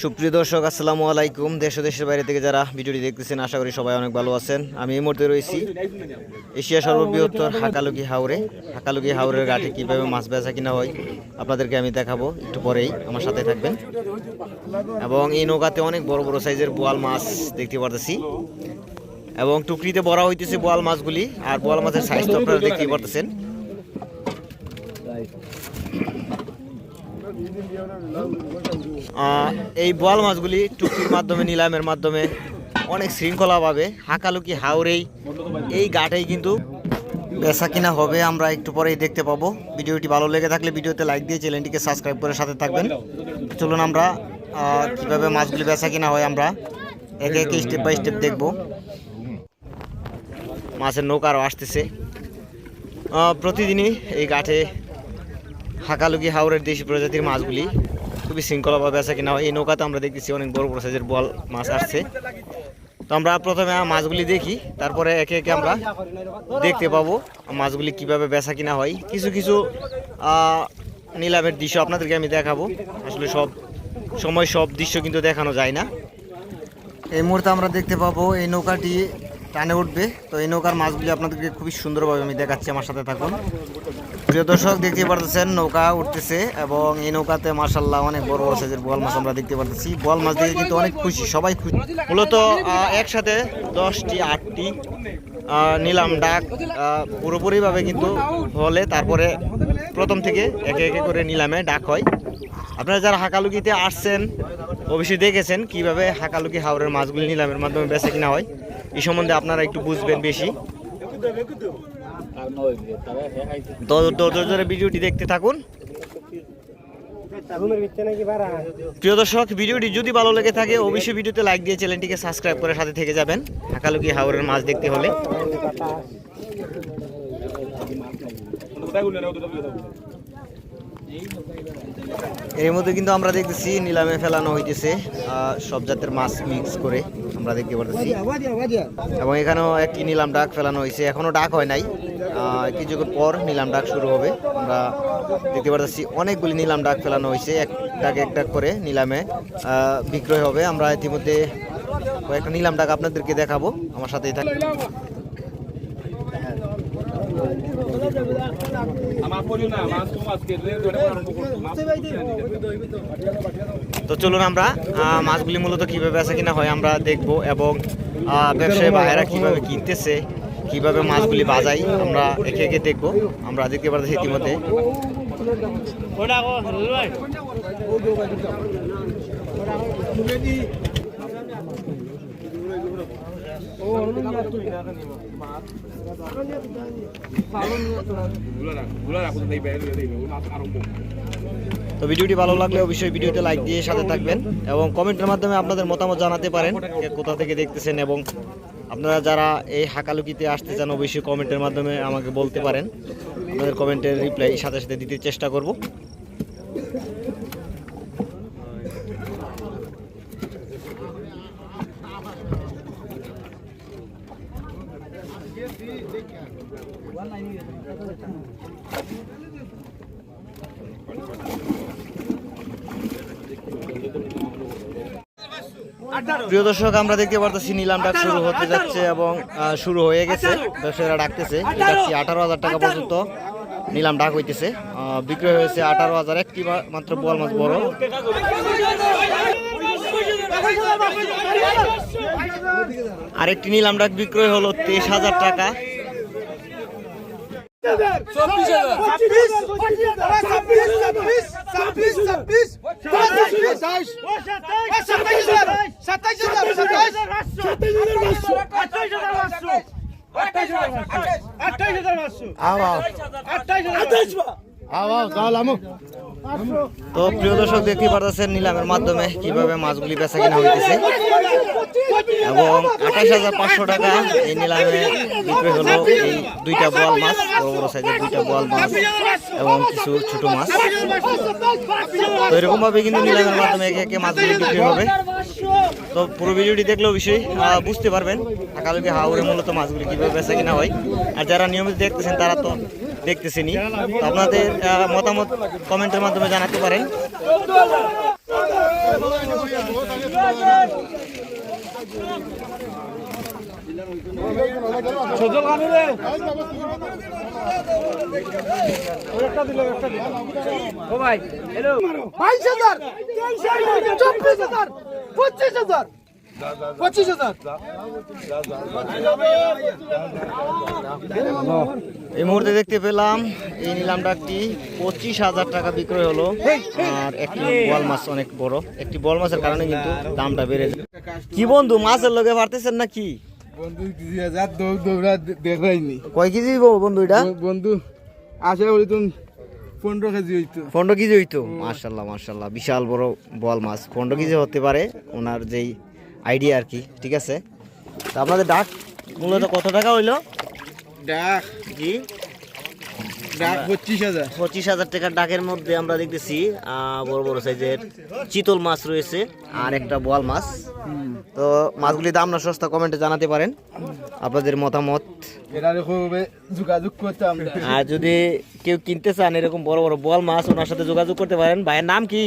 সুপ্রিয় দর্শক, আসসালামু আলাইকুম। দেশ দেশের বাইরে থেকে যারা ভিডিওটি দেখতেছেন, আশা করি সবাই অনেক ভালো আছেন। আমি এই মুহূর্তে রয়েছি এশিয়া সর্ববৃহত্তর হাকালুকি হাওরে। হাকালুকি হাওরের ঘাটে কীভাবে মাছ বেচা কিনা হয়, আপনাদেরকে আমি দেখাবো একটু পরেই। আমার সাথে থাকবেন। এবং এই নৌকাতে অনেক বড় বড় সাইজের বোয়াল মাছ দেখতে পারতেছি। এবং টুকরিতে বড়া হইতেছে বোয়াল মাছগুলি, আর বোয়াল মাছের সাইজ তো আপনারা দেখতেই পারতেছেন। এই বোয়াল মাছগুলি টুকরির মাধ্যমে, নিলামের মাধ্যমে অনেক শৃঙ্খলাভাবে হাকালুকি হাওরেই এই ঘাটেই কিন্তু বেচা কিনা হবে, আমরা একটু পরেই দেখতে পাবো। ভিডিওটি ভালো লেগে থাকলে ভিডিওতে লাইক দিয়ে চ্যানেলটিকে সাবস্ক্রাইব করে সাথে থাকবেন। চলুন আমরা কীভাবে মাছগুলি বেচা কিনা হয় আমরা একে একে স্টেপ বাই স্টেপ দেখব। মাছের নৌকা আরও আসতেছে। প্রতিদিনই এই ঘাটে হাকালুকি হাওরের দেশি প্রজাতির মাছগুলি খুবই শৃঙ্খলাভাবে আছে কিনা এই নৌকাতে আমরা দেখতেছি অনেক বড় বড় সাইজের বল মাছ আসছে। তো আমরা প্রথমে মাছগুলি দেখি, তারপরে একে একে আমরা দেখতে পাবো মাছগুলি কীভাবে বেচা কিনা হয়। কিছু কিছু নিলামের দৃশ্য আপনাদেরকে আমি দেখাবো। আসলে সব সময় সব দৃশ্য কিন্তু দেখানো যায় না। এই মুহূর্তে আমরা দেখতে পাবো এই নৌকাটি টানে উঠবে। তো এই নৌকার মাছগুলি আপনাদেরকে খুবই সুন্দরভাবে আমি দেখাচ্ছি, আমার সাথে থাকুন। প্রিয় দর্শক দেখতে পারতেছেন, নৌকা উঠতেছে এবং এই নৌকাতে মার্শাল্লাহ অনেক বড় বড় সাইজের বল মাছ আমরা দেখতে পারতেছি। বল মাছ দেখে কিন্তু অনেক খুশি, সবাই খুশি। মূলত একসাথে দশটি, আটটি নিলাম ডাক পুরোপুরিভাবে কিন্তু হলে তারপরে প্রথম থেকে একে একে করে নিলামে ডাক হয়। আপনারা যারা হাকালুকিতে আসছেন, অবশ্যই দেখেছেন কীভাবে হাকালুকি হাওড়ের মাছগুলি নিলামের মাধ্যমে বেচে কিনা হয়। এই সম্বন্ধে আপনারা একটু বুঝবেন বেশি। ধরে ভিডিওটি দেখতে থাকুন। প্রিয় দর্শক, ভিডিওটি যদি ভালো লেগে থাকে, অবশ্যই ভিডিওতে লাইক দিয়ে চ্যানেলটিকে সাবস্ক্রাইব করে সাথে থেকে যাবেন। হাকালুকি হাওরের মাছ দেখতে হলে। এর মধ্যে কিন্তু আমরা দেখতেছি, নিলামে ফেলানো হইতেছে সব জাতের মাছ মিক্স করে আমরা দেখতে পারতেছি। এবং এখানেও একটি নিলাম ডাক ফেলানো হয়েছে এখনও ডাক হয় নাই। কিছুক্ষণ পর নিলাম ডাক শুরু হবে। আমরা দেখতে পারতেছি অনেকগুলি নিলাম ডাক ফেলানো হয়েছে। এক ডাক এক ডাক করে নিলামে বিক্রয় হবে। আমরা ইতিমধ্যে কয়েকটা নিলাম ডাক আপনাদেরকে দেখাবো। আমার সাথেই থাক আমার পরিও না মাছ তো চলুন আমরা মাছগুলি মূলত কীভাবে আছে কিনা হয় আমরা দেখব এবং ব্যবসায়ী ভাইয়েরা কীভাবে কিনতেছে। কীভাবে মাছগুলি বাজাই, আমরা একে একে দেখব। আমরা দেখতে পারতেছি ইতিমধ্যে। তো ভিডিওটি ভালো লাগলে অবশ্যই ভিডিওতে লাইক দিয়ে সাথে থাকবেন এবং কমেন্টের মাধ্যমে আপনাদের মতামত জানাতে পারেন কোথা থেকে দেখতেছেন এবং আপনারা যারা এই হাকালুকিতে আসতে চান, অবশ্যই কমেন্টের মাধ্যমে আমাকে বলতে পারেন। আপনাদের কমেন্টের রিপ্লাই সাথে সাথে দিতে চেষ্টা করব। প্রিয় দর্শক আমরা দেখতে পারতেছি নিলাম ডাক শুরু হতে যাচ্ছে এবং শুরু হয়ে গেছে। ব্যবসায়ীরা ডাকতেছে। ডাকছি আঠারো হাজার টাকা পর্যন্ত নিলাম ডাক হইতেছে। বিক্রয় হয়েছে আঠারো হাজার। একটি মাত্র বোয়াল মাছ বড়। আরেকটি নিলাম ডাক বিক্রয় হলো তেইশ হাজার টাকা। তো প্রিয় দর্শক দেখতে পারতেছেন নিলামের মাধ্যমে কীভাবে মাছগুলি বেচা কিনা হইতেছে। এবং আঠাশ হাজার পাঁচশো টাকা এই নিলামে বিক্রি হলো এই দুইটা বোয়াল মাছ, বড় বড় সাইজের দুইটা বোয়াল মাছ এবং কিছু ছোট মাছ। তো এরকম ভাবে কিন্তু নিলামের মাধ্যমে একে একে মাছগুলি বিক্রি হবে। তো পুরো ভিডিওটি দেখলেও বিষয় বুঝতে পারবেন আকালকে হাওড়ে মূলত মাছগুলি কীভাবে বেচা কিনা হয়। আর যারা নিয়মিত দেখতেছেন, তারা তো দেখতেছেনই। তো আপনাদের মতামত কমেন্টের মাধ্যমে জানাতে পারেন। সজল খানি রে। একটা দিল একটা দিল ও ভাই হ্যালো বাইশ হাজার। চব্বিশ হাজার। পঁচিশ হাজার। পঁচিশ হাজার। এই মুহূর্তে দেখতে পেলাম এই নিলাম ডাকটি পঁচিশ হাজার টাকা বিক্রয় হলো। আর একটি বল মাছ অনেক বড়। একটি বল মাছের কারণে কিন্তু দামটা বেড়ে যায়। কি বন্ধু মাছের লোকে পারতেছেন না কি কয় কেজি বন্ধু এটা? বন্ধু আশা করি তুমি পনেরো কেজি হইতো। পনেরো কেজি হইতো? মার্শাল্লাহ মার্শাল্লাহ বিশাল বড় বল মাছ। পনেরো কেজি হতে পারে ওনার যেই আইডিয়া আর কি ঠিক আছে? তা আপনাদের ডাক মূলত কত টাকা হইল? ডাক জি ডাক পঁচিশ হাজার। পঁচিশ হাজার টাকার ডাকের মধ্যে আমরা দেখতেছি আহ, বড় বড় সাইজের চিতল মাছ রয়েছে আর একটা বোয়াল মাছ। তো মাছগুলির দাম না সস্তা কমেন্টে জানাতে পারেন। আপনাদের মতামত? যোগাযোগ করতে আর যদি কেউ কিনতে চান এরকম বড় বড় বোয়াল মাছ ওনার সাথে যোগাযোগ করতে পারেন। ভাইয়ের নাম কি?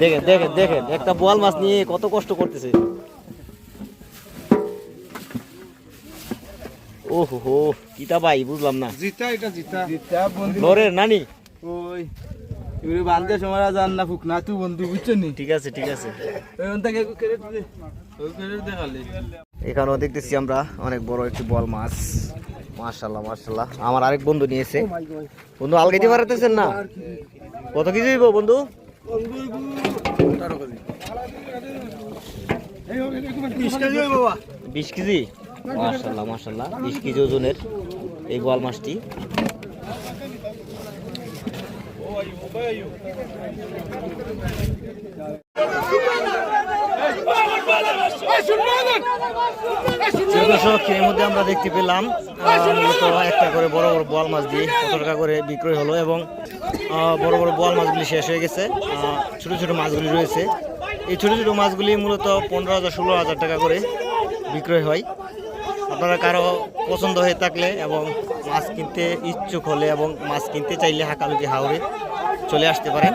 দেখেন দেখেন দেখেন একটা বোয়াল মাছ নিয়ে কত কষ্ট করতেছে। ওহো হো কিতা ভাই বুঝলাম না। জিতা এটা জিতা। জিতা বন্ধু। ঘরের নানি? ওই এবারে বান্ধে সময় জান না ফুক না তুই বন্ধু বুঝছ নি? ঠিক আছে ঠিক আছে। ওই থেকে কেড়ে দিলে ওই কেড়ে দেখালে এখানেও দেখতেছি আমরা অনেক বড় একটি বল মাছ। মার্শাল্লাহ মার্শাল্লাহ আমার আরেক বন্ধু নিয়েছে। বন্ধু আলগাইতে পারতেছেন না? কত কিছু দিব বন্ধু? বিশ কেজি? মার্শাল্লাহ মার্শাল্লাহ বিশ কেজি ওজনের এই গোয়াল মাছটি? দর্শক, এর মধ্যে আমরা দেখতে পেলাম মূলত একটা করে বড় বড় বোয়াল মাছ দিয়ে কত টাকা করে বিক্রয় হলো এবং বড় বড় বোয়াল মাছগুলি শেষ হয়ে গেছে। ছোট ছোট মাছগুলি রয়েছে। এই ছোট ছোট মাছগুলি মূলত পনেরো হাজার, ষোলো হাজার টাকা করে বিক্রয় হয়। আপনারা কারও পছন্দ হয়ে থাকলে এবং মাছ কিনতে ইচ্ছুক হলে এবং মাছ কিনতে চাইলে হাকালুকি হাওড়ে চলে আসতে পারেন।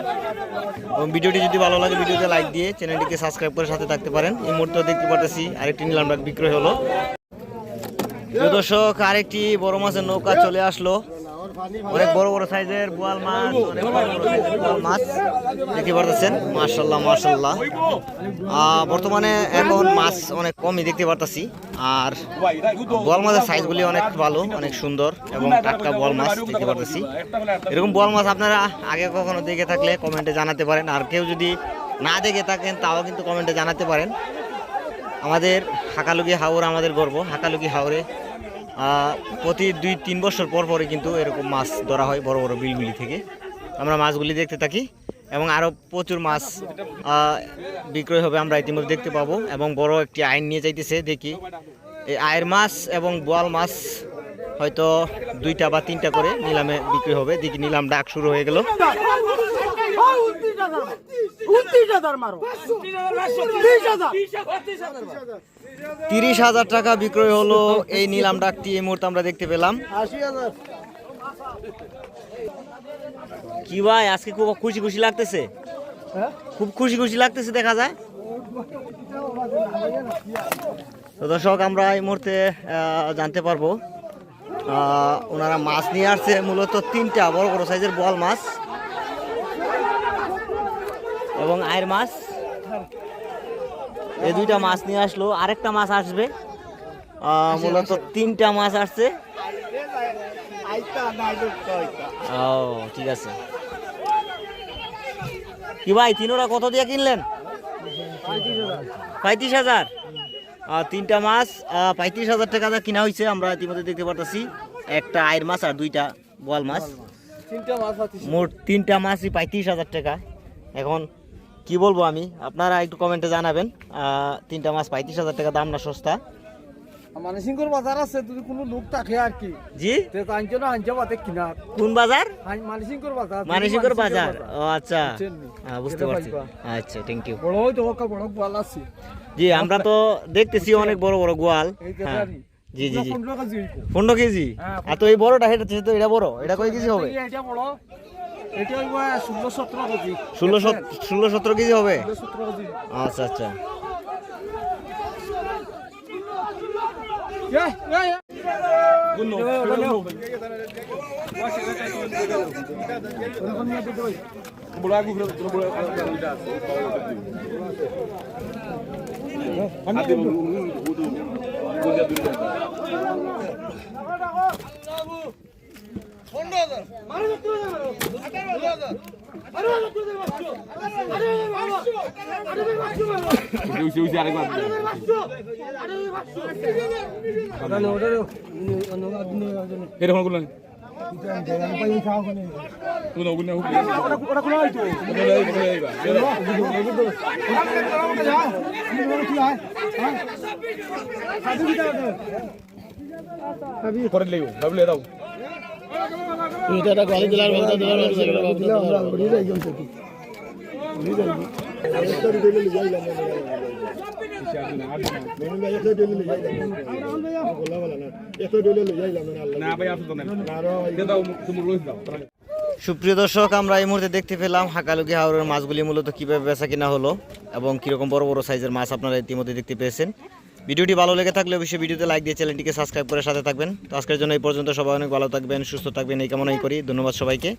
এবং ভিডিওটি যদি ভালো লাগে, ভিডিওতে লাইক দিয়ে চ্যানেলটিকে সাবস্ক্রাইব করে সাথে থাকতে পারেন। এই মুহূর্তে দেখতে পারতেছি আরেকটি নিলাম বিক্রয় হলো। দর্শক, আরেকটি বড় মাছের নৌকা চলে আসলো। অনেক বড় বড় সাইজের বোয়াল মাছ, অনেক মাছ দেখতে পারতেছেন। মার্শাল্লাহ মার্শাল্লাহ বর্তমানে এখন মাছ অনেক কমই দেখতে পারতেছি। আর বোয়াল মাছের সাইজগুলি অনেক ভালো, অনেক সুন্দর এবং টাটকা বোয়াল মাছ দেখতে পারতেছি। এরকম বোয়াল মাছ আপনারা আগে কখনো দেখে থাকলে কমেন্টে জানাতে পারেন। আর কেউ যদি না দেখে থাকেন, তাও কিন্তু কমেন্টে জানাতে পারেন। আমাদের হাকালুকি হাওর আমাদের গর্ব, হাকালুকি হাওরে প্রতি দুই, তিন বছর পর পরে কিন্তু এরকম মাছ ধরা হয় বড় বড় বিলগুলি থেকে। আমরা মাছগুলি দেখতে থাকি এবং আরও প্রচুর মাছ বিক্রয় হবে আমরা ইতিমধ্যে দেখতে পাবো এবং বড় একটি আইন নিয়ে যাইতেছে দেখি। এই আয়ের মাছ এবং বোয়াল মাছ হয়তো দুইটা বা তিনটা করে নিলামে বিক্রি হবে। দেখি নিলাম ডাক শুরু হয়ে গেল। মারো। ত্রিশ হাজার টাকা বিক্রয় হলো এই নিলাম ডাকটি। এই মুহূর্তে আমরা দেখতে পেলাম। কি ভাই, আজকে খুব খুশি খুশি লাগতেছে? খুব খুশি খুশি লাগতেছে দেখা যায়। তো দর্শক, আমরা এই মুহূর্তে জানতে পারব ওনারা মাছ নিয়ে আসছে, মূলত তিনটা, বড় বড় সাইজের বল মাছ এবং আয়ের মাছ। এই দুইটা মাছ নিয়ে আসলো। আরেকটা মাছ আসবে। মূলত তিনটা মাছ আসছে। ও ঠিক আছে। কি ভাই তিনোরা কত দিয়ে কিনলেন? পঁয়ত্রিশ হাজার। তিনটা মাছ পঁয়ত্রিশ হাজার টাকা কিনা হয়েছে আমরা ইতিমধ্যে দেখতে পারতেছি। একটা আয়ের মাছ আর দুইটা বোয়াল মাছ। তিনটা মাছ পাচ্ছিস মোট তিনটা মাছই পঁয়ত্রিশ হাজার টাকা। এখন কি বলব আমি? আপনারা একটু কমেন্টে জানাবেন। তিনটা মাছ পঁয়ত্রিশ হাজার টাকা দাম না সস্তা। বাজার আছে যদি কোনো লোক থাকে আর কি। জি? আনছো না আনছো বাতে কিনা। কোন বাজার? বাজার। মানিসিকর বাজার। ও আচ্ছা। বুঝছেন নি? আহ, বুঝতে পারছি। আচ্ছা থ্যাংক ইউ বড় হয়তো বড় গোয়াল আছে। জি আমরা তো দেখতেছি অনেক বড় বড় গোয়াল। হ্যাঁ। জি জি জি। পনেরো কেজি হ্যাঁ, আর তো এই বড়টা হেঁটে তো এটা বড়। এটা কয় কেজি হবে? এটা বড়। ষোলো ষোলো সতেরো কেজি হবে আচ্ছা আচ্ছা এরকম করলেন কোনো ওটা কোনো দাও সুপ্রিয় দর্শক, আমরা এই মুহূর্তে দেখতে পেলাম হাকালুকি হাওড়ের মাছগুলি মূলত কীভাবে বেচা কিনা হলো এবং কীরকম বড় বড় সাইজের মাছ আপনারা ইতিমধ্যে দেখতে পেয়েছেন। ভিডিওটি ভালো লেগে থাকলে অবশ্যই ভিডিওতে লাইক দিয়ে চ্যানেলটিকে সাবস্ক্রাইব করে সাথে থাকবেন। তো আজকের জন্য এই পর্যন্ত সবাই অনেক ভালো থাকবেন, সুস্থ থাকবেন, এই কামনাই করি। ধন্যবাদ সবাইকে।